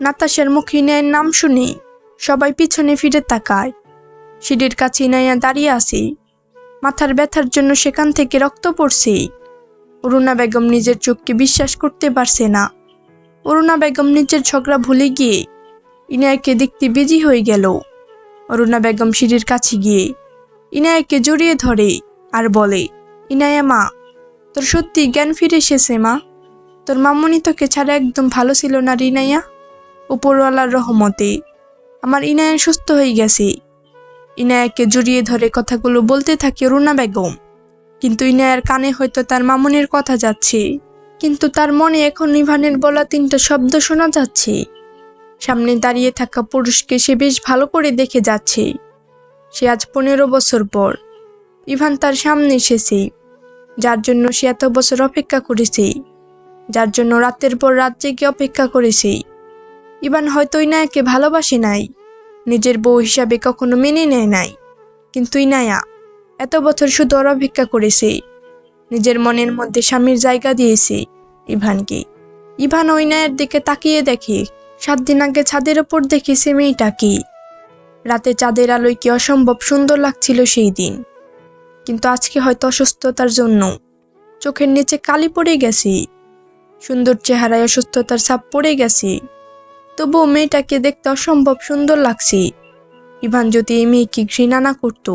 নাতাশার মুখে ইনায়ের নাম শুনে, সবাই পিছনে ফিরে তাকায়। সিঁড়ির কাছে ইনায়া দাঁড়িয়ে আছে। মাথার ব্যথার জন্য সেখান থেকে রক্ত পড়ছে। অরুণা বেগম নিজের চোখকে বিশ্বাস করতে পারছে না। অরুণা বেগম নিজের ঝগড়া ভুলে গিয়ে ইনায়াকে দেখতে বিজি হয়ে গেল। অরুণা বেগম সিঁড়ির কাছে গিয়ে ইনায়াকে জড়িয়ে ধরে আর বলে, ইনায়া মা, তোর সত্যি জ্ঞান ফিরে এসেছে মা। তোর মামুনি তোকে ছাড়া একদম ভালো ছিল না রিনাইয়া উপরওয়ালার রহমতে আমার ইনায়া সুস্থ হয়ে গেছে। ইনায়াকে জড়িয়ে ধরে কথাগুলো বলতে থাকে রুনা বেগম। কিন্তু ইনায়ার কানে হয়তো তার মামুনির কথা যাচ্ছে। কিন্তু তার মনে এখন ইভানের বলা তিনটা শব্দ শোনা যাচ্ছে। সামনে দাঁড়িয়ে থাকা পুরুষকে সে বেশ ভালো করে দেখে যাচ্ছে। সে আজ পনেরো বছর পর। ইভান তার সামনে এসেছে। যার জন্য সে এত বছর অপেক্ষা করেছে। যার জন্য রাতের পর রাত জেগে অপেক্ষা করেছে। ইভান হয়তো ইনায়াকে ভালোবাসে নাই, নিজের বউ হিসাবে কখনো মেনে নেয় নাই। কিন্তু ইনায়া এত বছর শুধু অপেক্ষা করেছে, নিজের মনের মধ্যে স্বামীর জায়গা দিয়েছে ইভানকে। ইভান ওই নায়ের দিকে তাকিয়ে দেখে, সাত দিন আগে ছাদের ওপর দেখেছে মেয়েটাকে। রাতে চাঁদের আলোয় কি অসম্ভব সুন্দর লাগছিল সেই দিন। কিন্তু আজকে হয়তো অসুস্থতার জন্য চোখের নিচে কালি পড়ে গেছে, সুন্দর চেহারায় অসুস্থতার ছাপ পড়ে গেছে। তবুও মেয়েটাকে দেখতে অসম্ভব সুন্দর লাগছে। ইভান যদি এই মেয়েকে ঘৃণা না করতো,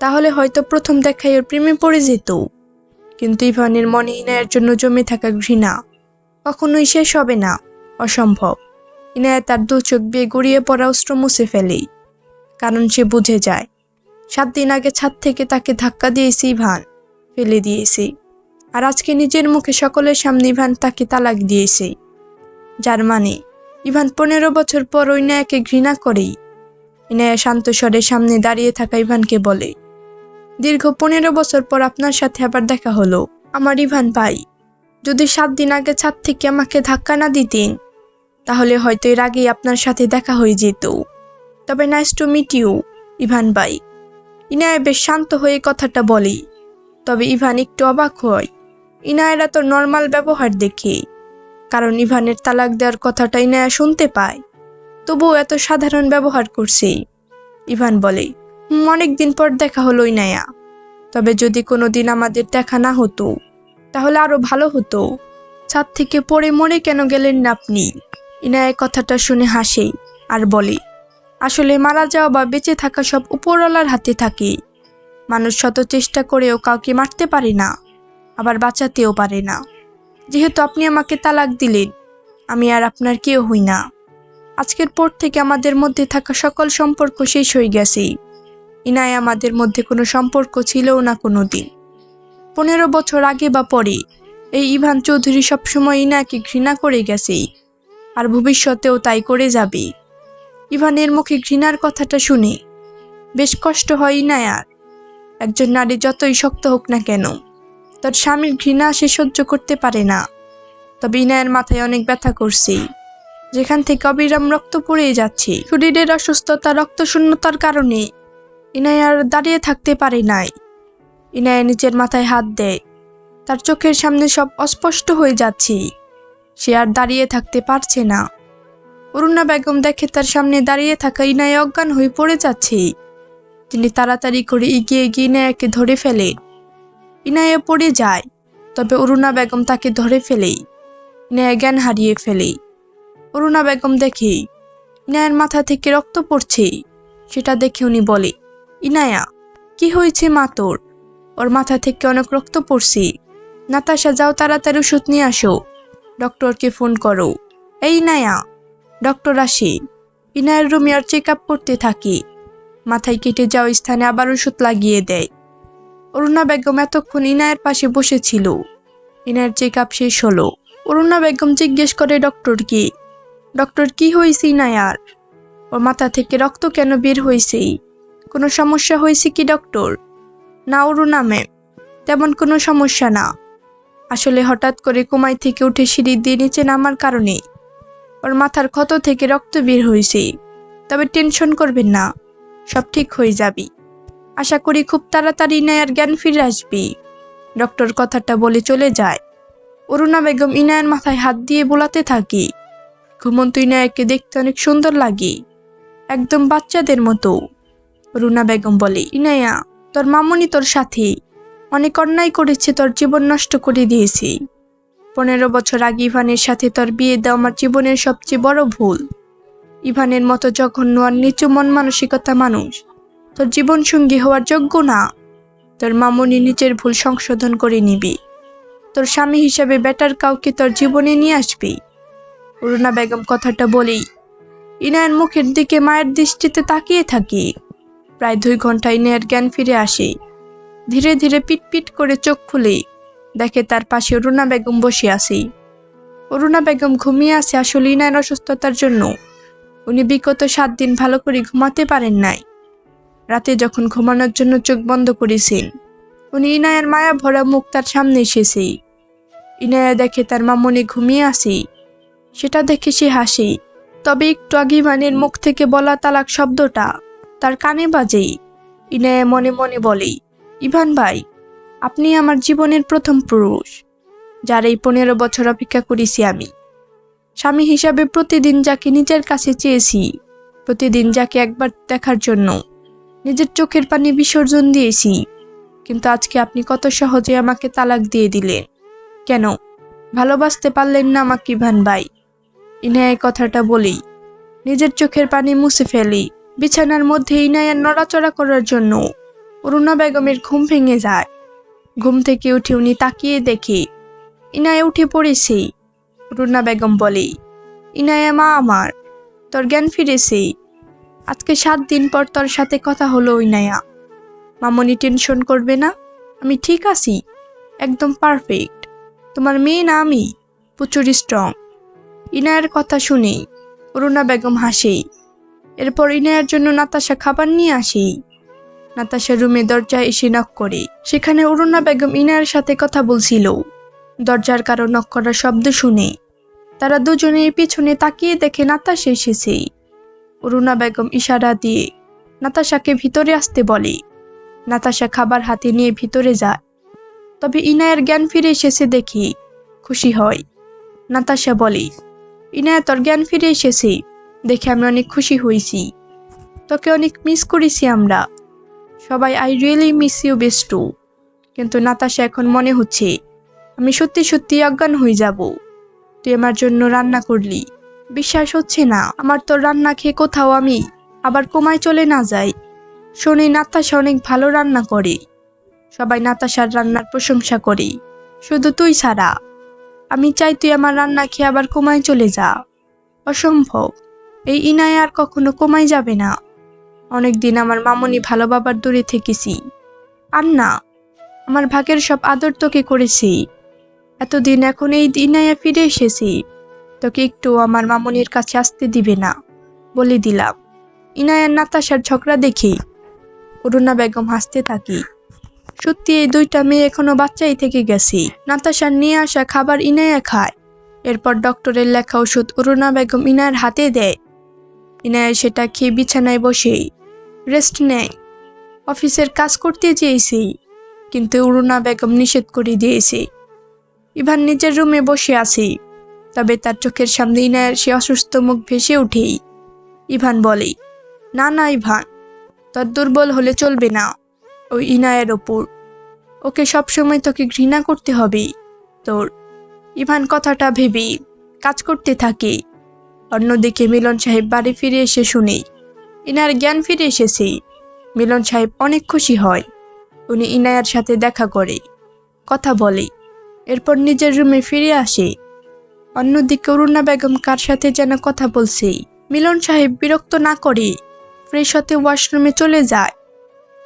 তাহলে হয়তো প্রথম দেখায় ওর প্রেমে পড়ে যেত। কিন্তু ইভানের মনে ইনায়ের জন্য জমে থাকা ঘৃণা কখনোই শেষ হবে না, অসম্ভব। ইনায়া তার দু চোখ বিয়ে গড়িয়ে পড়া অস্ত্র মুছে ফেলে, কারণ সে বুঝে যায়, সাত দিন আগে ছাদ থেকে তাকে ধাক্কা দিয়েছে ইভান, ফেলে দিয়েছে। আর আজকে নিজের মুখে সকলের সামনে ইভান তাকে তালাক দিয়েছে। যার মানে ইভান পনেরো বছর পর ওই নায়াকে ঘৃণা করেই। ইনায়া শান্ত স্বরের সামনে দাঁড়িয়ে থাকা ইভানকে বলে, দীর্ঘ পনেরো বছর পর আপনার সাথে আবার দেখা হলো। আমার ইভান ভাই, যদি সাত দিন আগে ছাদ থেকে আমাকে ধাক্কা না দিতেন, তাহলে হয়তো এর আগেই আপনার সাথে দেখা হয়ে যেত। তবে nice to meet you, Ivan ভাই। ইনায়া বেশ শান্ত হয়ে কথাটা বলে। তবে ইভান একটু অবাক হয়। ইনায়েরা তো নর্মাল ব্যবহার দেখে কারণ ইভানের তালাক দেওয়ার কথাটা ইনায়া শুনতে পায়। তবুও এত সাধারণ ব্যবহার করছে। ইভান বলে অনেক দিন পর দেখা হলো ইনায়া তবে যদি কোনো দিন আমাদের দেখা না হতো, তাহলে আরও ভালো হতো। ছাদ থেকে পড়ে মরে কেন গেলেন না আপনি? ইনায়া কথাটা শুনে হাসে আর বলে, আসলে মারা যাওয়া বা বেঁচে থাকা সব উপরওয়ালার হাতে থাকে। মানুষ শত চেষ্টা করেও কাউকে মারতে পারে না, আবার বাঁচাতেও পারে না। যেহেতু আপনি আমাকে তালাক দিলেন, আমি আর আপনার কেউ হই না। আজকের পর থেকে আমাদের মধ্যে থাকা সকল সম্পর্ক শেষ হয়ে গেছে। ইনায় আমাদের মধ্যে কোনো সম্পর্ক ছিলও না কোনো দিন পনেরো বছর আগে বা পরে, এই ইভান চৌধুরী সবসময় ইনাকে ঘৃণা করে গেছে, আর ভবিষ্যতেও তাই করে যাবে। ইভানের মুখে ঘৃণার কথাটা শুনে বেশ কষ্ট হয় ইনায়ার। একজন নারী যতই শক্ত হোক না কেন তার স্বামীর ঘৃণা সে সহ্য করতে পারে না। তবে ইনায়ের মাথায় অনেক ব্যথা করছে। যেখান থেকে অবিরাম রক্ত পড়ে যাচ্ছে। শরীরের অসুস্থতা রক্ত শূন্যতার কারণে ইনায়ার দাঁড়িয়ে থাকতে পারে নাই। ইনায়া নিজের মাথায় হাত দেয়। তার চোখের সামনে সব অস্পষ্ট হয়ে যাচ্ছে। সে আর দাঁড়িয়ে থাকতে পারছে না। অরুণা বেগম দেখে তার সামনে দাঁড়িয়ে থাকা ইনায় অজ্ঞান হয়ে পড়ে যাচ্ছে। তিনি তাড়াতাড়ি করে এগিয়ে গিয়ে ইনায়াকে ধরে ফেলে ইনায়া পড়ে যায়, তবে অরুণা বেগম তাকে ধরে ফেলেই, ইনায়া জ্ঞান হারিয়ে ফেলে অরুণা বেগম দেখে, ইনায়ের মাথা থেকে রক্ত পড়ছে, সেটা দেখে উনি বলে, ইনায়া, কি হয়েছে মা তোর? ওর মাথা থেকে অনেক রক্ত পড়ছে। নাতাশা, যাও তাড়াতাড়ি ওষুধ নিয়ে আসো। ডক্টরকে ফোন করো। এই ইনায়া, ডক্টর আসে। ইনায়ের রুমে আর চেক আপ করতে থাকে। মাথায় কেটে যাওয়া স্থানে আবার ওষুধ লাগিয়ে দেয়। অরুণা বেগম এতক্ষণ ইনায়ের পাশে বসেছিল। ইনায়ের চেক আপ শেষ হলো। অরুণা বেগম জিজ্ঞেস করে ডক্টরকে ডক্টর, কি হয়েছে ইনায়ার? ওর মাথা থেকে রক্ত কেন বের হয়েছে? কোনো সমস্যা হয়েছে কি, ডক্টর? না অরুণা ম্যাম, তেমন কোনো সমস্যা না। আসলে হঠাৎ করে কুমাই থেকে উঠে সিঁড়ি দিয়ে নিচে নামার কারণে ওর মাথার ক্ষত থেকে রক্ত বের হয়েছে। তবে টেনশন করবেন না, সব ঠিক হয়ে যাবে। আশা করি খুব তাড়াতাড়ি ইনায়ার জ্ঞান ফিরে আসবে। ডক্টর কথাটা বলে চলে যায়। অরুণা বেগম ইনায়ের মাথায় হাত দিয়ে বোলাতে থাকি। ঘুমন্ত ইনায়াকে দেখতে অনেক সুন্দর লাগে। একদম বাচ্চাদের মতো। রুনা বেগম বলে, ইনায়া, তোর মামুনি তোর সাথে। অনেক অন্যায় করেছে, তোর জীবন নষ্ট করে দিয়েছে। পনেরো বছর আগে ইভানের সাথে তোর বিয়ে দেওয়া আমার জীবনের সবচেয়ে বড় ভুল। ইভানের মতো জঘন্য আর নিচু মন মানসিকতা মানুষ তোর জীবন সঙ্গী হওয়ার যোগ্য না। তোর মামুনি নিজের ভুল সংশোধন করে নিবি। তোর স্বামী হিসাবে বেটার কাউকে তোর জীবনে নিয়ে আসবি। অরুণা বেগম কথাটা বলেই ইনায়ের মুখের দিকে মায়ের দৃষ্টিতে তাকিয়ে থাকি। প্রায় দুই ঘণ্টা ইনায়ের জ্ঞান ফিরে আসে। ধীরে ধীরে পিট পিট করে চোখ খুলে দেখে তার পাশে অরুণা বেগম বসে আছে। অরুণা বেগম ঘুমিয়ে আছে আসলে ইনায়ের অসুস্থতার জন্য। উনি বিগত সাত দিন ভালো করে ঘুমাতে পারেন নাই। রাতে যখন ঘুমানোর জন্য চোখ বন্ধ করেছেন, উনি ইনায়ের মায়া ভরা মুখ তার সামনে এসেছে। ইনায়া দেখে তার মামনি ঘুমিয়ে আসে সেটা দেখে সে হাসে। তবে একটু আগে ইভানের মুখ থেকে বলা তালাক শব্দটা তার কানে বাজে। ইনায়া মনে মনে বলে, ইভান ভাই, আপনি আমার জীবনের প্রথম পুরুষ, যার এই পনেরো বছর অপেক্ষা করেছি আমি। স্বামী হিসাবে প্রতিদিন যাকে নিজের কাছে চেয়েছি, প্রতিদিন যাকে একবার দেখার জন্য। নিজের চোখের পানি বিসর্জন দিয়েছি। কিন্তু আজকে আপনি কত সহজে আমাকে তালাক দিয়ে দিলেন। কেন? ভালোবাসতে পারলেন না আমাকে ইভান ভাই। ইনায়া কথাটা বলি, নিজের চোখের পানি মুছে ফেলি, বিছানার মধ্যে ইনায়ার নড়াচড়া করার জন্য। অরুণা বেগমের ঘুম ভেঙে যায়। ঘুম থেকে উঠে উনি তাকিয়ে দেখে, ইনায়া উঠে পড়েছে। অরুণা বেগম বলে, ইনায়া মা আমার, তোর জ্ঞান ফিরেছে। আজকে সাত দিন পর তোর সাথে কথা হলো ইনায়া মামনি টেনশন করবে না? আমি ঠিক আছি। একদম পারফেক্ট। তোমার মেয়ে না আমি? প্রচুর স্ট্রং ইনায়ের কথা শুনে অরুণা বেগম হাসে। এরপর ইনায়ের জন্য নাতাশা খাবার নিয়ে আসে। নাতাশা রুমে দরজায় এসে নক করে। সেখানে অরুণা বেগম ইনায়ের সাথে কথা বলছিল। দরজার কারও নক করার শব্দ শুনে। তারা দুজনের পিছনে তাকিয়ে দেখে নাতাশা এসেছে। অরুণা বেগম ইশারা দিয়ে নাতাশাকে ভিতরে আসতে বলে। নাতাশা খাবার হাতে নিয়ে ভিতরে যায়। তবে ইনায়ের জ্ঞান ফিরে এসেছে দেখি খুশি হয়। নাতাশা বলে, ইনায়া, তোর জ্ঞান ফিরে এসেছে। দেখে আমি অনেক খুশি হয়েছি। তোকে অনেক মিস করেছি আমরা। সবাই আই রিয়েলি মিস ইউ বেস্টু কিন্তু নাতাশা এখন মনে হচ্ছে, আমি সত্যি সত্যি অজ্ঞান হয়ে যাব। তুই আমার জন্য রান্না করলি। বিশ্বাস হচ্ছে না। আমার তো রান্না খেয়ে কোথাও আমি আবার কোমায় চলে না যাই। শোনে নাতাশা অনেক ভালো রান্না করে। সবাই নাতাশার রান্নার প্রশংসা করে। শুধু তুই ছাড়া। আমি চাই তুই আমার রান্না খেয়ে আবার কোমায় চলে যা। অসম্ভব। এই ইনায় আর কখনো কমাই যাবে না। অনেকদিন আমার মামনি ভালো বাবার দূরে থেকেছি। আর না, আমার ভাগের সব আদর তোকে করেছি। এতদিন এখন এই ইনায়া ফিরে এসেছি। তোকে একটু আমার মামনির কাছে আসতে দিবে না, বলে দিলাম। ইনায়ার নাতাশার ঝগড়া দেখে অরুণা বেগম হাসতে থাকি। সত্যি এই দুইটা মেয়ে এখনও বাচ্চাই থেকে গেছে। নাতাশার নিয়ে আসা খাবার ইনায়া খায়। এরপর ডক্টরের লেখা ওষুধ অরুণা বেগম ইনায়ের হাতে দেয়। ইনায়া সেটা খেয়ে বিছানায় বসে, রেস্ট নেয়। অফিসের কাজ করতে চেয়েছি, কিন্তু অরুণা বেগম নিষেধ করে দিয়েছে। ইভান নিজের রুমে বসে আছে। তবে তার চোখের সামনে ইনায়ের সে অসুস্থ মুখ ভেসে উঠেই ইভান বলে, না না, ইভান, তোর দুর্বল হলে চলবে না, ওই ইনায়ের ওপর। ওকে সবসময় তোকে ঘৃণা করতে হবে, তোর। ইভান কথাটা ভেবে কাজ করতে থাকে। অন্যদিকে মিলন সাহেব বাড়ি ফিরে এসে শুনে, ইনার জ্ঞান ফিরে এসেছে। মিলন সাহেব অনেক খুশি হয়। উনি ইনায়ার সাথে দেখা করে, কথা বলে। এরপর নিজের রুমে ফিরে আসে। অন্যদিকে অরুণা বেগম কার সাথে যেন কথা বলছে? মিলন সাহেব বিরক্ত না করে ফ্রেশ হতে ওয়াশরুমে চলে যায়।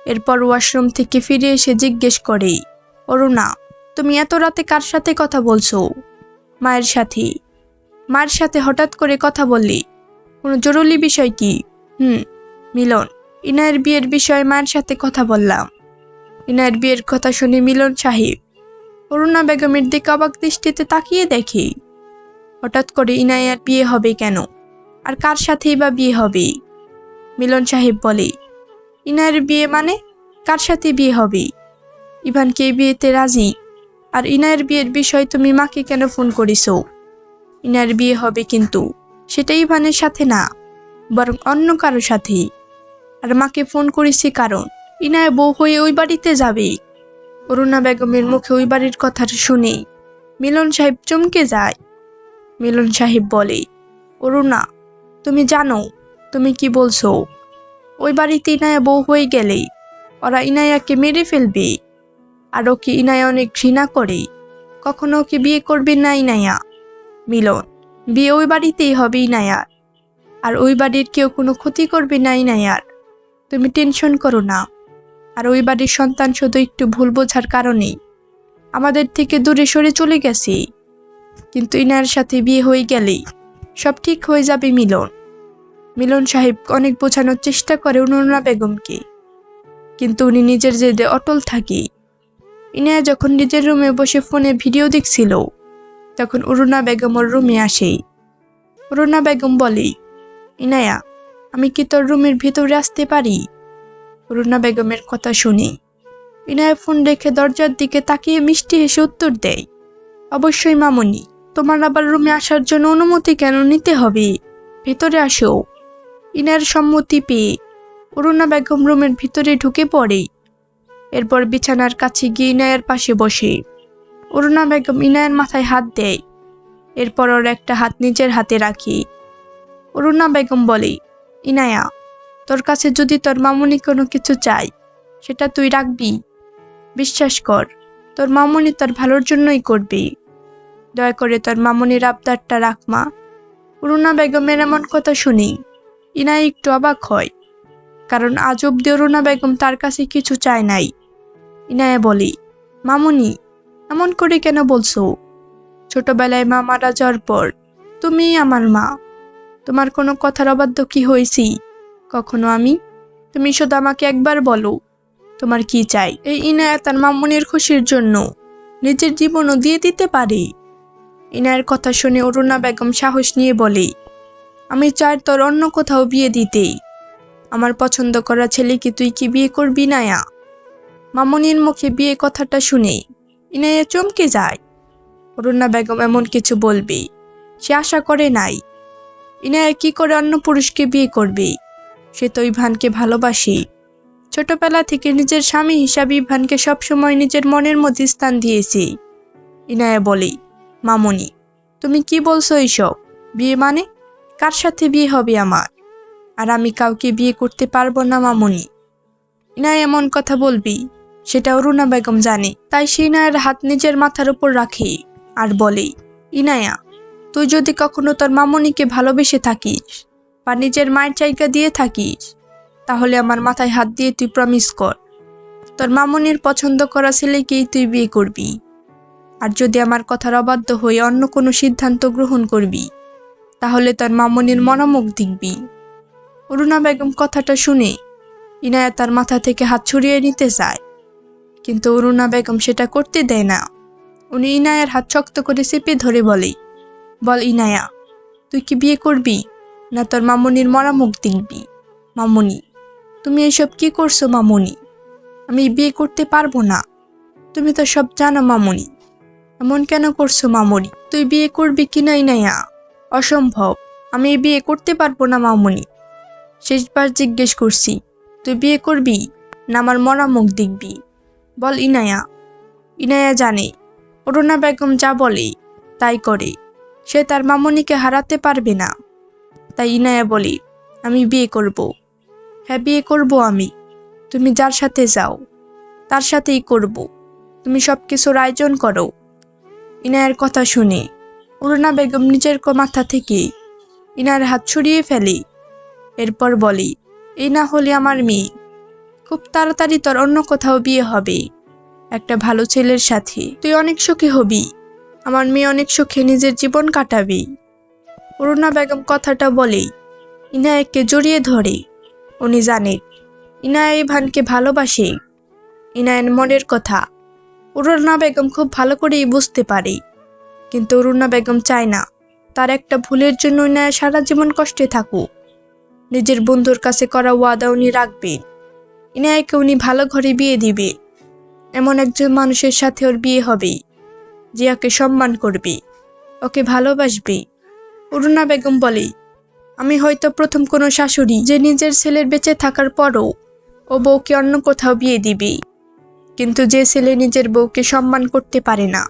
এরপর ওয়াশরুম থেকে ফিরে এসে জিজ্ঞেস করে, অরুণা, তুমি এত রাতে কার সাথে কথা বলছো? মায়ের সাথে। মায়ের সাথে হঠাৎ করে কথা বললি? কোনো জরুরি বিষয় কি? হুম, মিলন, ইনায়ের বিয়ের বিষয়ে মায়ের সাথে কথা বললাম। ইনায়ের বিয়ের কথা শুনে মিলন সাহেব অরুণা বেগমের দিকে অবাক দৃষ্টিতে তাকিয়ে দেখে হঠাৎ করে ইনায়ার বিয়ে হবে কেন? আর কার সাথেই বা বিয়ে হবে? মিলন সাহেব বলে, ইনায়ের বিয়ে মানে কার সাথে বিয়ে হবে? ইভানকে বিয়েতে রাজি? আর ইনায়ের বিয়ের বিষয় তুমি মাকে কেন ফোন করিস ইনায়ের বিয়ে হবে কিন্তু সেটা ইভানের সাথে না, বরং অন্য কারও সাথে। আর মাকে ফোন করেছি কারণ ইনায় বউ হয়ে ওই বাড়িতে যাবে। অরুণা বেগমের মুখে ওই বাড়ির কথা শুনে মিলন সাহেব চমকে যায়। মিলন সাহেব বলে, অরুণা, তুমি জানো, তুমি কি বলছো? ওই বাড়িতে ইনায়া বউ হয়ে গেলে ওরা ইনায়াকে মেরে ফেলবে। আর ওকে ইনায়া অনেক ঘৃণা করে? কখনো ওকে বিয়ে করবে না ইনায়া। মিলন, বিয়ে ওই বাড়িতেই হবে ইনায়ার। আর ওই বাড়ির কেউ কোনো ক্ষতি করবে না ইনায়ার। তুমি টেনশন করো না। আর ওই বাড়ির সন্তান শুধু একটু ভুল বোঝার কারণেই আমাদের থেকে দূরে সরে চলে গেছে। কিন্তু ইনার সাথে বিয়ে হয়ে গেলেই সব ঠিক হয়ে যাবে মিলন। মিলন সাহেব অনেক বোঝানোর চেষ্টা করে অনুরা বেগমকে। কিন্তু উনি নিজের জেদে অটল থাকে ইনায়া যখন নিজের রুমে বসে ফোনে ভিডিও দেখছিল, তখন অরুণা বেগম ওর রুমে আসে অরুণা বেগম বলে, ইনায়া, আমি কি তোর রুমের ভিতরে আসতে পারি? অরুণা বেগমের কথা শুনে ইনায়া ফোন রেখে দরজার দিকে তাকিয়ে মিষ্টি হেসে উত্তর দেয় অবশ্যই মামনি, তোমার আবার রুমে আসার জন্য অনুমতি কেন নিতে হবে? ভেতরে আসো। ইনার সম্মতি পেয়ে অরুণা বেগম রুমের ভিতরে ঢুকে পড়ে। এরপর বিছানার কাছে গিয়ে ইনায়ের পাশে বসে। অরুণা বেগম ইনায়ের মাথায় হাত দেয়। এরপর ওর একটা হাত নিজের হাতে রাখি। অরুণা বেগম বলে, ইনায়া, তোর কাছে যদি তোর মামুনি কোনো কিছু চাই সেটা তুই রাখবি। বিশ্বাস কর তোর মামুনি তোর ভালোর জন্যই করবে। দয়া করে তোর মামুনির আবদারটা রাখ, মা। অরুণা বেগমের এমন কথা শুনি ইনায় একটু অবাক হয়, কারণ আজ অব্দি অরুণা বেগম তার কাছে কিছু চায় নাই। ইনায়া বলি, মামুনি, এমন করে কেন বলছো? ছোটবেলায় মা মারা যাওয়ার পর তুমি আমার মা। তোমার কোনো কথার অবাধ্য কি হয়েছি? কখনো আমি? তুমি শুধু আমাকে একবার বলো। তোমার কি চাই? এই ইনায়া তার মামুনির খুশির জন্য। নিজের জীবনও দিয়ে দিতে পারে। ইনায়ের কথা শুনে অরুণা বেগম সাহস নিয়ে বলে, আমি চাই তোর অন্য কোথাও বিয়ে দিতে। আমার পছন্দ করা ছেলেকে তুই কি বিয়ে করবি নায়া? মামনির মুখে বিয়ে কথাটা শুনে ইনায়া চমকে যায়। অরুণা বেগম এমন কিছু বলবে, সে আশা করে নাই। ইনায়া কি করে অন্য পুরুষকে বিয়ে করবে? সে তো ইভানকে ভালোবাসে। ছোটবেলা থেকে নিজের স্বামী হিসাবে ইভানকে সবসময় নিজের মনের মধ্যে স্থান দিয়েছে। ইনায়া বলে, মামনি, তুমি কি বলছো এইসব? বিয়ে মানে? কার সাথে বিয়ে হবে আমার? আর আমি কাউকে বিয়ে করতে পারব না, মামনি। ইনায় এমন কথা বলবি, সেটা অরুণা বেগম জানে, তাই সে ইনায়ের হাত নিজের মাথার উপর রাখে আর বলে, ইনায়া, তুই যদি কখনো তোর মামনিকে ভালোবেসে থাকিস বা নিজের মায়ের জায়গা দিয়ে থাকিস তাহলে আমার মাথায় হাত দিয়ে তুই প্রমিস কর। তোর মামনির পছন্দ করা ছেলেকেই তুই বিয়ে করবি। আর যদি আমার কথার অবাধ্য হয়ে অন্য কোনো সিদ্ধান্ত গ্রহণ করবি, তাহলে তার মামনির মনামুখ দেখবি। অরুণা বেগম কথাটা শুনে ইনায়া তার মাথা থেকে হাত ছড়িয়ে নিতে চায়। কিন্তু অরুণা বেগম সেটা করতে দেয় না। উনি ইনায়ার হাত শক্ত করে চেপে ধরে বলে, বল ইনায়া, তুই কি বিয়ে করবি, না তোর মামনির মরামুখ দেখবি? মামনি তুমি এসব কি করছ, মামনি? আমি বিয়ে করতে পারব না। তুমি তো সব জানো, মামনি। এমন কেন করছ, মামনি? তুই বিয়ে করবি কি নাই, নাইয়া? অসম্ভব। আমি বিয়ে করতে পারব না, মামনি। শেষবার জিজ্ঞেস করছি, তুই বিয়ে করবি না আমার মরা মুখ দেখবি? বল ইনায়া। ইনায়া জানে, অরুণা বেগম যা বলে তাই করে। সে তার মামনিকে হারাতে পারবে না। তাই ইনায়া বলে, আমি বিয়ে করব। হ্যাঁ বিয়ে করব আমি। তুমি যার সাথে যাও, তার সাথেই করব। তুমি সব কিছুর আয়োজন করো। ইনায়ের কথা শুনে অরুণা বেগম নিজের মাথা থেকে ইনার হাত ছড়িয়ে ফেলে। এরপর বলি, এই না হলে আমার মেয়ে, খুব তাড়াতাড়ি তোর অন্য কোথাও বিয়ে হবে। একটা ভালো ছেলের সাথে তুই অনেক সুখী হবি। আমার মেয়ে অনেক সুখে নিজের জীবন কাটাবে। অরুণা বেগম কথাটা বলেই ইনায়ককে জড়িয়ে ধরে। উনি জানেন ইনায় ইভানকে ভালোবাসে। ইনায়ের মনের কথা। অরুণা বেগম খুব ভালো করেই বুঝতে পারে। কিন্তু অরুণা বেগম চায় না। তার একটা ভুলের জন্য ইনায় সারা জীবন কষ্টে থাকুক। নিজের বন্ধুর কাছে করা ওয়াদা উনি রাখবেন ইনায়কে উনি ভালো ঘরে বিয়ে দিবে। এমন একজন মানুষের সাথে ওর বিয়ে হবে। যে ওকে সম্মান করবে। ওকে ভালোবাসবে। অরুণা বেগম বলে আমি হয়তো প্রথম কোনো শাশুড়ি যে নিজের ছেলের বেঁচে থাকার পরও ও বউকে অন্য কোথাও বিয়ে দিবে। কিন্তু যে ছেলে নিজের বউকে সম্মান করতে পারে না,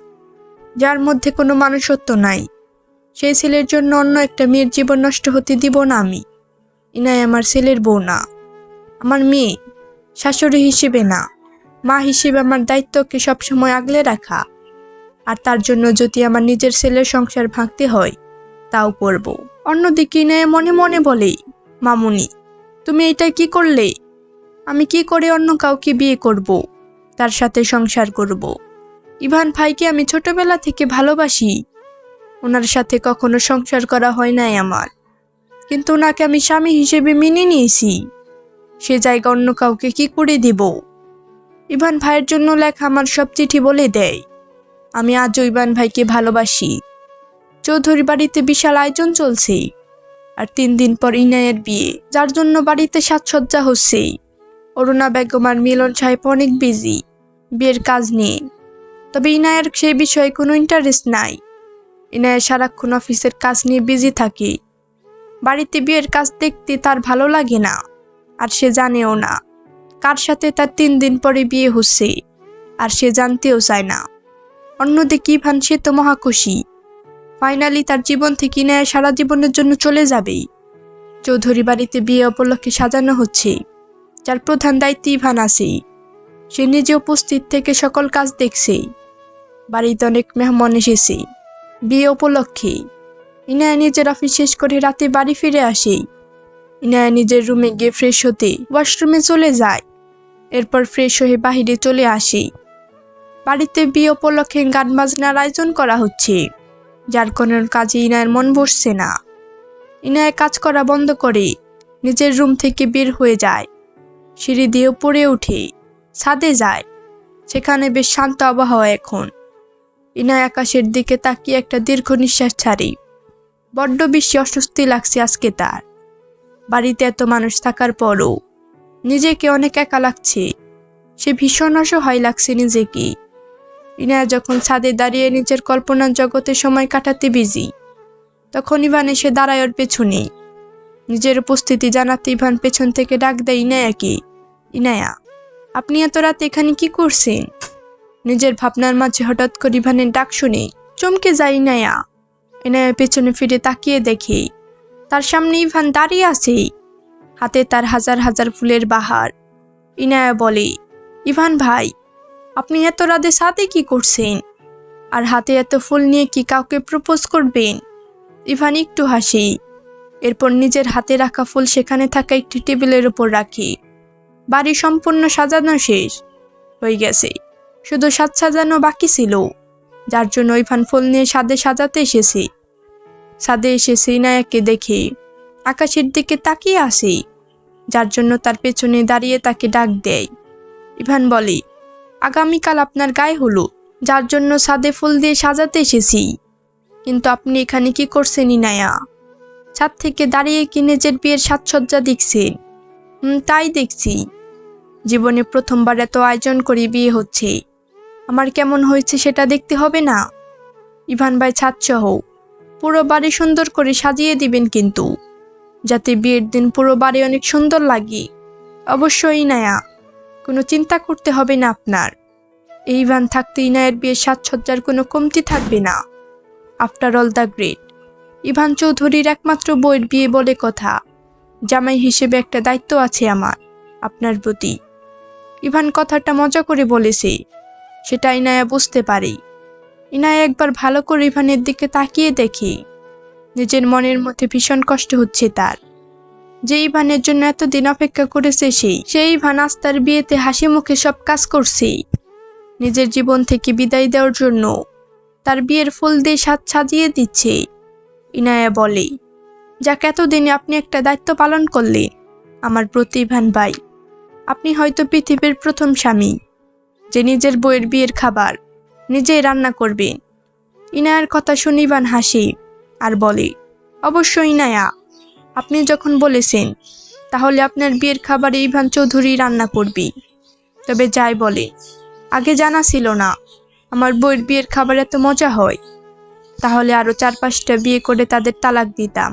যার মধ্যে কোনো মানুষত্ব নাই, সেই ছেলের জন্য অন্য একটা মেয়ের জীবন নষ্ট হতে দিব না আমি। ইনাই আমার ছেলের বউ না, আমার মেয়ে, শাশুড়ি হিসেবে না, মা হিসেবে আমার দায়িত্বকে সবসময় আগলে রাখা। আর তার জন্য যদি আমার নিজের ছেলের সংসার ভাঙতে হয় তাও করব। অন্যদিকে ইনায়া মনে মনে বলে, মামুনি, তুমি এটা কি করলে? আমি কি করে অন্য কাউকে বিয়ে করব, তার সাথে সংসার করব? ইভান ভাইকে আমি ছোটবেলা থেকে ভালোবাসি। ওনার সাথে কখনো সংসার করা হয় নাই আমার। কিন্তু ওনাকে আমি স্বামী হিসেবে মেনে নিয়েছি। সে জায়গা অন্য কাউকে কি করে দিব? ইভান ভাইয়ের জন্য লেখা আমার সব চিঠি বলে দেয়, আমি আজও ইভান ভাইকে ভালোবাসি। চৌধুরী বাড়িতে বিশাল আয়োজন চলছে আর তিন দিন পর ইনায়ের বিয়ে, যার জন্য বাড়িতে সাজসজ্জা হচ্ছেই। অরুণা বেগম আর মিলন সাহেব অনেক বিজি, বিয়ের কাজ নিয়ে। তবে ইনায়ের সেই বিষয়ে কোনো ইন্টারেস্ট নাই। ইনায়ের সারাক্ষণ অফিসের কাজ নিয়ে বিজি থাকে। বাড়িতে বিয়ের কাজ দেখতে তার ভালো লাগে না, আর সে জানেও না কার সাথে তার তিন দিন পরে বিয়ে হচ্ছে, আর সে জানতেও চায় না। অন্যদিকে ইভান, সে তো মহাখুশি ফাইনালি তার জীবন থেকে নেয় সারা জীবনের জন্য চলে যাবে চৌধুরী বাড়িতে বিয়ে উপলক্ষে সাজানো হচ্ছে, যার প্রধান দায়িত্ব ইভান আছে। সে নিজে উপস্থিত থেকে সকল কাজ দেখছে। বাড়িতে অনেক মেহমান এসেছে, বিয়ে উপলক্ষে। ইনায়া নিজের অফিস শেষ করে রাতে বাড়ি ফিরে আসে। ইনায়া নিজের রুমে গিয়ে ফ্রেশ হতে ওয়াশরুমে চলে যায়, এরপর ফ্রেশ হয়ে বাহিরে চলে আসে। বাড়িতে বিয়ে উপলক্ষে গান বাজনার আয়োজন করা হচ্ছে। যার কোনো কাজে ইনায়ের মন বসছে না। ইনায় কাজ করা বন্ধ করে নিজের রুম থেকে বের হয়ে যায়। সিঁড়ি দিয়ে পড়ে উঠে ছাদে যায়। সেখানে বেশ শান্ত আবহাওয়া এখন। ইনায় আকাশের দিকে তাকিয়ে একটা দীর্ঘ নিঃশ্বাস ছাড়ে। বড্ড বেশি অস্বস্তি লাগছে আজকে তার। বাড়িতে এত মানুষ থাকার পরও নিজেকে অনেক একা লাগছে। সে ভীষণ অসহায় লাগছে নিজেকে। ইনায়া যখন ছাদে দাঁড়িয়ে নিজের কল্পনার জগতে সময় কাটাতে বিজি, তখন ইভান এসে দাঁড়ায় ওর পেছনে নিজের উপস্থিতি জানাতে ইভান পেছন থেকে ডাক দেয় ইনায়াকে ইনায়া, আপনি এত রাত এখানে কি করছেন? নিজের ভাবনার মাঝে হঠাৎ করে ইভানের ডাক শুনে, চমকে যায় ইনায়া। ইনায়া পেছনে ফিরে তাকিয়ে দেখে, তার সামনে ইভান দাঁড়িয়ে আছে। হাতে তার হাজার হাজার ফুলের বাহার। ইনায়া বলে, ইভান ভাই আপনি এত রাতে সাথে কি করছেন? আর হাতে এত ফুল নিয়ে কি কাউকে প্রপোজ করবেন? ইভান একটু হাসি। এরপর নিজের হাতে রাখা ফুল সেখানে থাকা একটি টেবিলের উপর রাখি। বাড়ি সম্পূর্ণ সাজানো শেষ। হয়ে গেছে। শুধু সাজ সাজানো বাকি ছিল। যার জন্য ইভান ফুল নিয়ে সাদে সাজাতে এসেছি। সাদে এসে সিনায়াকে দেখে আকাশের দিকে তাকিয়ে আসি। যার জন্য তার পেছনে দাঁড়িয়ে তাকে ডাক দেয়। ইভান বলে আগামীকাল আপনার গায়ে হলো যার জন্য সাদে ফুল দিয়ে সাজাতে এসেছি। কিন্তু আপনি এখানে কি করছেন ইনায়া ছাদ থেকে দাঁড়িয়ে কি নিজের বিয়ের সাজসজ্জা দেখছেন? হুম, তাই দেখছি। জীবনে প্রথমবার এত আয়োজন করে বিয়ে হচ্ছে। আমার কেমন হয়েছে সেটা দেখতে হবে না। ইভান ভাই ছাদসহ পুরো বাড়ি সুন্দর করে সাজিয়ে দিবেন কিন্তু। যাতে বিয়ের দিন পুরো বাড়ি অনেক সুন্দর লাগে। অবশ্যই ইনায়া কোনো চিন্তা করতে হবে না আপনার। এই ভান থাকতে ইনায়ের বিয়ের সাজসজ্জার কোনো কমতি থাকবে না। After all the great Ivan চৌধুরীর একমাত্র বইয়ের বিয়ে বলে কথা। জামাই হিসেবে একটা দায়িত্ব আছে আমার, আপনার প্রতি। ইভান কথাটা মজা করে বলেছে, সেটা ইনায়া বুঝতে পারে। ইনায়া একবার ভালো করে ইভানের দিকে তাকিয়ে দেখে, নিজের মনের মধ্যে ভীষণ কষ্ট হচ্ছে তার। যে ইভানের জন্য এতদিন অপেক্ষা করেছে সেই সেই ইভান আস্তার বিয়েতে হাসি মুখে সব কাজ করছে। নিজের জীবন থেকে বিদায় দেওয়ার জন্য তার বিয়ের ফুল দিয়ে সাজ সাজিয়ে দিচ্ছে। ইনায়া বলে, যাক, এতদিনে আপনি একটা দায়িত্ব পালন করলে, আমার প্রতি প্রতিভান ভাই, আপনি হয়তো পৃথিবীর প্রথম স্বামী, যে নিজের বইয়ের বিয়ের খাবার নিজেই রান্না করবে ইনায়ার কথা শুনিবান হাসি আর বলে, অবশ্যই ইনায়া আপনি যখন বলেছেন তাহলে আপনার বিয়ের খাবার ইভান চৌধুরী রান্না করবি। তবে যাই বলে আগে জানা ছিল না আমার বইয়ের বিয়ের খাবার এত মজা হয়। তাহলে আরও চার পাঁচটা বিয়ে করে তাদের তালাক দিতাম।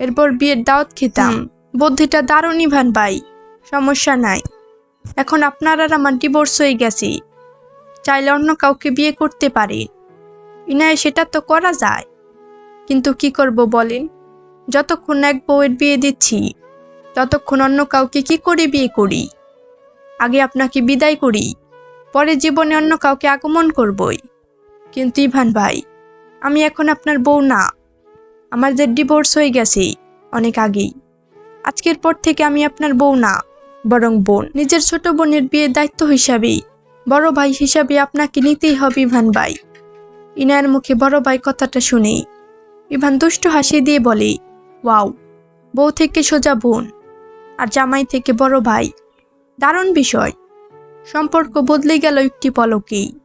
এরপর বিয়ের দাওয়াত খেতাম। বুদ্ধিটা দারুণ ইভান ভাই সমস্যা নাই। এখন আপনার আর আমার ডিভোর্স হয়ে গেছে। চাইলে অন্য কাউকে বিয়ে করতে পারে। ইনায় সেটা তো করা যায়। কিন্তু কি করব বলেন? যতক্ষণ এক বউয়ের বিয়ে দিচ্ছি, ততক্ষণ অন্য কাউকে কি করে বিয়ে করি? আগে আপনাকে বিদায় করি পরে জীবনে অন্য কাউকে আগমন করবই। কিন্তু ইভান ভাই, আমি এখন আপনার বউ না। আমার যে ডিভোর্স হয়ে গেছে অনেক আগেই। আজকের পর থেকে আমি আপনার বউ না, বরং বোন। নিজের ছোট বোনের বিয়ের দায়িত্ব হিসাবে, বড় ভাই হিসাবে আপনাকে নিতেই হবে ইভান ভাই। ইনায়ের মুখে বড় ভাই কথাটা শুনে ইভান দুষ্ট হাসি দিয়ে বলে ওয়াও, বউ থেকে সোজা বোন আর জামাই থেকে বড় ভাই। দারুণ বিষয়। সম্পর্ক বদলে গেল একটি পলকেই।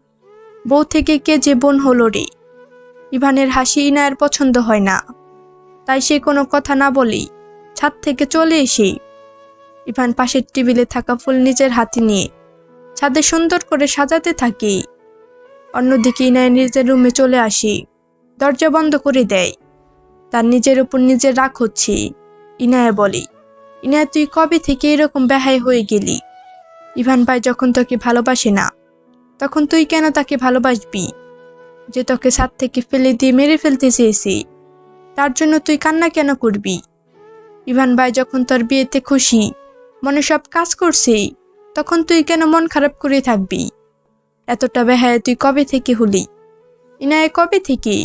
বউ থেকে কে যে বোন হলো রে? ইভানের হাসি ইনায়ের পছন্দ হয় না। তাই সে কোনো কথা না বলেই ছাদ থেকে চলে এসে ইভান পাশের টেবিলে থাকা ফুল নিজের হাতে নিয়ে ছাদে সুন্দর করে সাজাতে থাকে। অন্যদিকে ইনায় নিজের রুমে চলে আসে। দরজা বন্ধ করে দেয়। তার নিজের উপর নিজের রাগ হচ্ছে। ইনায়া বলে, ইনায়া, তুই কবে থেকে এরকম বেহায় হয়ে গেলি? ইভান ভাই যখন তোকে ভালোবাসে না, তখন তুই কেন তাকে ভালোবাসবি? যে তোকে ছাদ থেকে ফেলে দিয়ে মেরে ফেলতে চেয়েছে, তার জন্য তুই কান্না কেন করবি? ইভান ভাই যখন তোর বিয়েতে খুশি, মনে সব কাজ করছে, তখন তুই কেন মন খারাপ করে থাকবি? এতটা বেহায় তুই কবে থেকে হলি? ইনায়, কবে থেকে?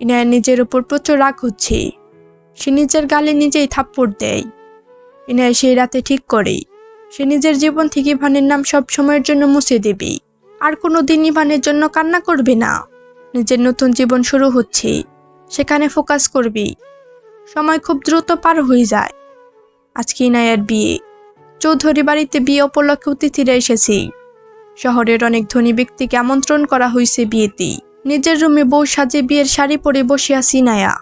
ইনায় নিজের ওপর প্রচুর রাগ হচ্ছে। সে নিজের গালে নিজেই থাপ্পড় দেয়। ইনায় সেই রাতে ঠিক করে। সে নিজের জীবন থেকে ইভানের নাম সব সময়ের জন্য মুছে দেবে। আর কোনো দিন ইভানের জন্য কান্না করবে না। নিজের নতুন জীবন শুরু হচ্ছে। সেখানে ফোকাস করবি। সময় খুব দ্রুত পার হয়ে যায়। আজকে ইনায়ার বিয়ে। চৌধুরী বাড়িতে বিয়ে উপলক্ষে অতিথিরা এসেছে। শহরের অনেক ধনী ব্যক্তিকে আমন্ত্রণ করা হয়েছে বিয়েতে। নিজের রুমে বউ সাজে বিয়ের শাড়ি পরে বসে আছে ইনায়া।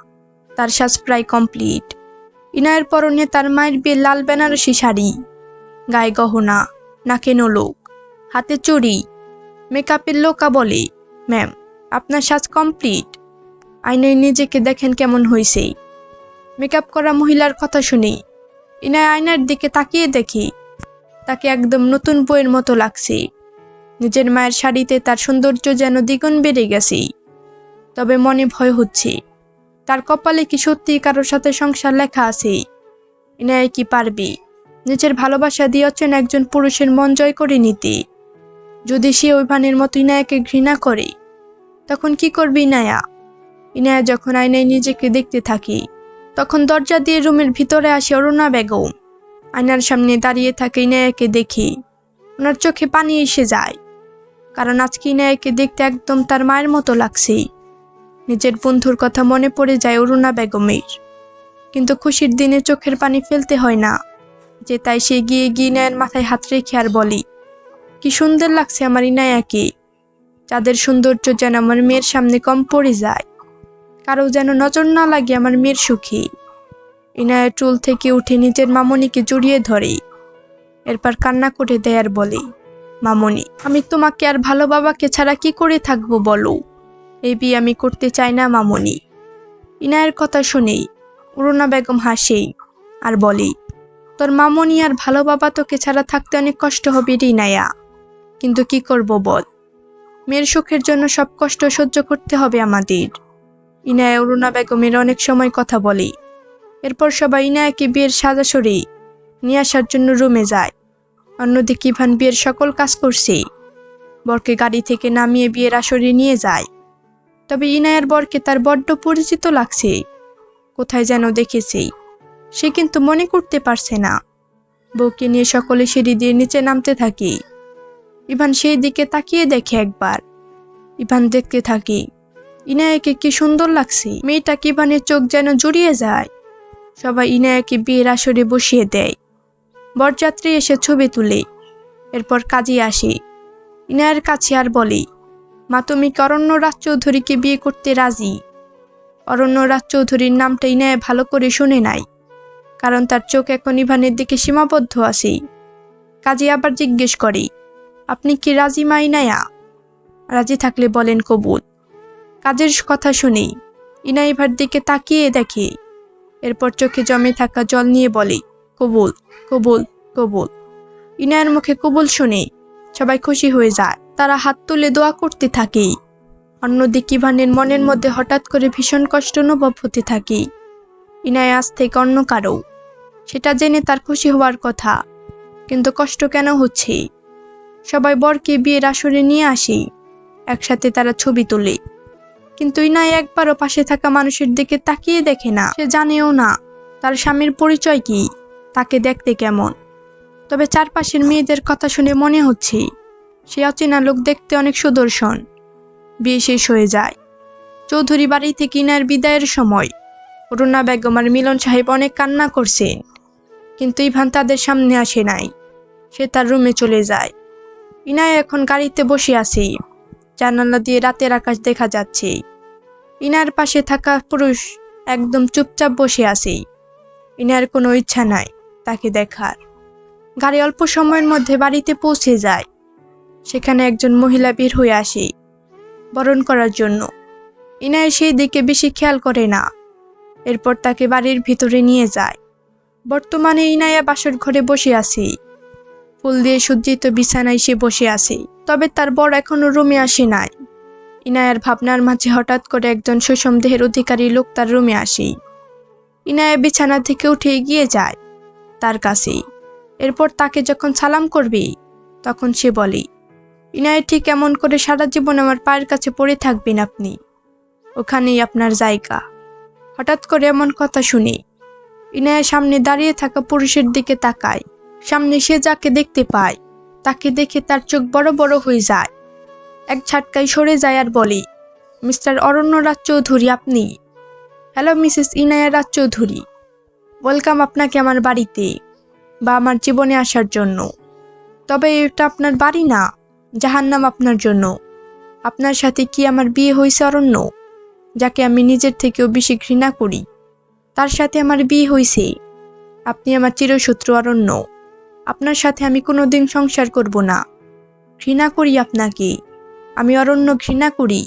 তার সাজ প্রায় কমপ্লিট। ইনায়ের পরনে তার মায়ের বিয়ের লাল বেনারসি শাড়ি। গায়ে গহনা, নাকে নোলক, হাতে চুড়ি, মেকআপের লোকা বলে, ম্যাম, আপনার সাজ কমপ্লিট? আইনায় নিজেকে দেখেন কেমন হয়েছে মেকআপ করা মহিলার কথা শুনি ইনায় আয়নার দিকে তাকিয়ে দেখি, তাকে একদম নতুন বইয়ের মতো লাগছে। নিজের মায়ের শাড়িতে তার সৌন্দর্য যেন দ্বিগুণ বেড়ে গেছে। তবে মনে ভয় হচ্ছে, তার কপালে কি সত্যি কারোর সাথে সংসার লেখা আছে? ইনায় কি পারবে? নিজের ভালোবাসা দিয়ে অচেন একজন পুরুষের মন জয় করে নিতে। যদি সে ওই ভানের মতো ইনায়াকে ঘৃণা করে, তখন কি করবে ইনায়া ইনায়া যখন আয়নায় নিজেকে দেখতে থাকি, তখন দরজা দিয়ে রুমের ভিতরে আসে অরুণা বেগম। আয়নার সামনে দাঁড়িয়ে থাকে ইনায়াকে দেখি। ওনার চোখে পানি এসে যায়। কারণ আজকে ইনায়াকে দেখতে একদম তার মায়ের মতো লাগছেই। নিজের বন্ধুর কথা মনে পড়ে যায় অরুণা বেগমের। কিন্তু খুশির দিনে চোখের পানি ফেলতে হয় না, যে তাই সে গিয়ে গিয়ে ইনায়ের মাথায় হাত রেখে আর বলি, কি সুন্দর লাগছে আমার ইনায়াকে। যাদের সৌন্দর্য যেন আমার মেয়ের সামনে কম পড়ে যায়, কারও যেন নজর না লাগে আমার মেয়ের সুখে। ইনায়া চুল থেকে উঠে নিজের মামনিকে জড়িয়ে ধরে, এরপর কান্না করে দেয় আর বলে মামনি, আমি তোমাকে আর ভালো বাবাকে ছাড়া কি করে থাকব বলো? এই বিয়ে আমি করতে চাই না মামনি। ইনায়ের কথা শুনেই অরুণা বেগম হাসেই আর বলে, তোর মামনি আর ভালো বাবা তোকে ছাড়া থাকতে অনেক কষ্ট হবে রে ইনায়া। কিন্তু কি করব বল? মেয়ের সুখের জন্য সব কষ্ট সহ্য করতে হবে আমাদের। ইনায়া অরুণা বেগমের অনেক সময় কথা বলে। এরপর সবাই ইনায়াকে বিয়ের সাজা সরে নিয়ে আসার জন্য রুমে যায়। অন্যদিকে ইভান বিয়ের সকল কাজ করছে। বরকে গাড়ি থেকে নামিয়ে বিয়ের আসরে নিয়ে যায়। তবে ইনায়ার বরকে তার বড্ড পরিচিত লাগছে। কোথায় যেন দেখেছে। সে কিন্তু মনে করতে পারছে না। বউকে নিয়ে সকলে সিঁড়ি দিয়ে নিচে নামতে থাকে। ইভান সেই দিকে তাকিয়ে দেখে একবার। ইভান দেখতে থাকে, ইনায়াকে কি সুন্দর লাগছে। মেয়েটাকে ইভানের চোখ যেন জড়িয়ে যায়। সবাই ইনায়াকে বিয়ের আসরে বসিয়ে দেয়। বরযাত্রী এসে ছবি তুলে। এরপর কাজে আসে। ইনায়ের কাছে আর বলে, মা, তুমি অরণ্য রাজ চৌধুরীকে বিয়ে করতে রাজি? অরণ্য রাজ চৌধুরীর নামটা ইনায় ভালো করে শুনে নাই, কারণ তার চোখ এখন ইভানের দিকে সীমাবদ্ধ আছে কাজে আবার জিজ্ঞেস করে, আপনি কি রাজি মা ইনায়া? রাজি থাকলে বলেন কবুল। কাজের কথা শুনে ইনাইভার দিকে তাকিয়ে দেখে, এরপর চোখে জমে থাকা জল নিয়ে বলে কবুল কবুল কবুল। ইনায়ের মুখে কবুল শুনে সবাই খুশি হয়ে যায়। তারা হাত তুলে দোয়া করতে থাকে। অন্যদিকে ইভানের মনের মধ্যে হঠাৎ করে ভীষণ কষ্ট অনুভব হতে থাকে। ইনায় আজ থেকে অন্য কারও। সেটা জেনে তার খুশি হওয়ার কথা। কিন্তু কষ্ট কেন হচ্ছে? সবাই বরকে বিয়ের আসরে নিয়ে আসে। একসাথে তারা ছবি তোলে। কিন্তু ইনায় একবারও পাশে থাকা মানুষের দিকে তাকিয়ে দেখে না। সে জানেও না তার স্বামীর পরিচয় কি। তাকে দেখতে কেমন। তবে চারপাশের মেয়েদের কথা শুনে মনে হচ্ছে, সে অচেনা লোক দেখতে অনেক সুদর্শন। বিয়ে শেষ হয়ে যায়। চৌধুরী বাড়ি থেকে ইনার বিদায়ের সময় অরুণা বেগম আর মিলন সাহেব অনেক কান্না করছেন, কিন্তু ইভান তাদের সামনে আসে নাই। সে তার রুমে চলে যায়। ইনায় এখন গাড়িতে বসে আছে। জানালা দিয়ে রাতের আকাশ দেখা যাচ্ছে। ইনার পাশে থাকা পুরুষ একদম চুপচাপ বসে আছে। ইনার কোনো ইচ্ছা নাই। তাকে দেখার। গাড়ি অল্প সময়ের মধ্যে বাড়িতে পৌঁছে যায়। সেখানে একজন মহিলা বের হয়ে আসে বরণ করার জন্য। ইনায় সেই দিকে বেশি খেয়াল করে না। এরপর তাকে বাড়ির ভিতরে নিয়ে যায়। বর্তমানে ইনায়া বাসর ঘরে বসে আছে। ফুল দিয়ে সজ্জিত বিছানায় সে বসে আছে। তবে তার বর এখনও রুমে আসে নাই। ইনায়ার ভাবনার মাঝে হঠাৎ করে একজন সুষম দেহের অধিকারী লোক তার রুমে আসে। ইনায়া বিছানা থেকে উঠে এগিয়ে যায়। তার কাছে এরপর তাকে যখন সালাম করবে, তখন সে বলে ইনায় ঠিক এমন করে সারা জীবন আমার পায়ের কাছে পড়ে থাকবেন আপনি। ওখানেই আপনার জায়গা। হঠাৎ করে এমন কথা শুনে ইনায়ের সামনে দাঁড়িয়ে থাকা পুরুষের দিকে তাকায়। সামনে সে যাকে দেখতে পায়, তাকে দেখে তার চোখ বড় বড় হয়ে যায়। এক ঝাটকায় সরে যায় আর বলে, মিস্টার অরণ্য রাজ চৌধুরী আপনি? Hello, Mrs Inaya Raj Chowdhury. Welcome আপনাকে আমার বাড়িতে বা আমার জীবনে আসার জন্য। তবে এটা আপনার বাড়ি না, জাহান্নাম আপনার জন্য। আপনার সাথে কি আমার বিয়ে হয়েছে অরণ্য, যাকে আমি নিজের থেকেও বেশি ঘৃণা করি? তার সাথে আমার বিয়ে হয়েছে। আপনি আমার চিরশত্রু অরণ্য। আপনার সাথে আমি কোনোদিন সংসার করব না। ঘৃণা করি আপনাকে। আমি অরণ্য ঘৃণা করি।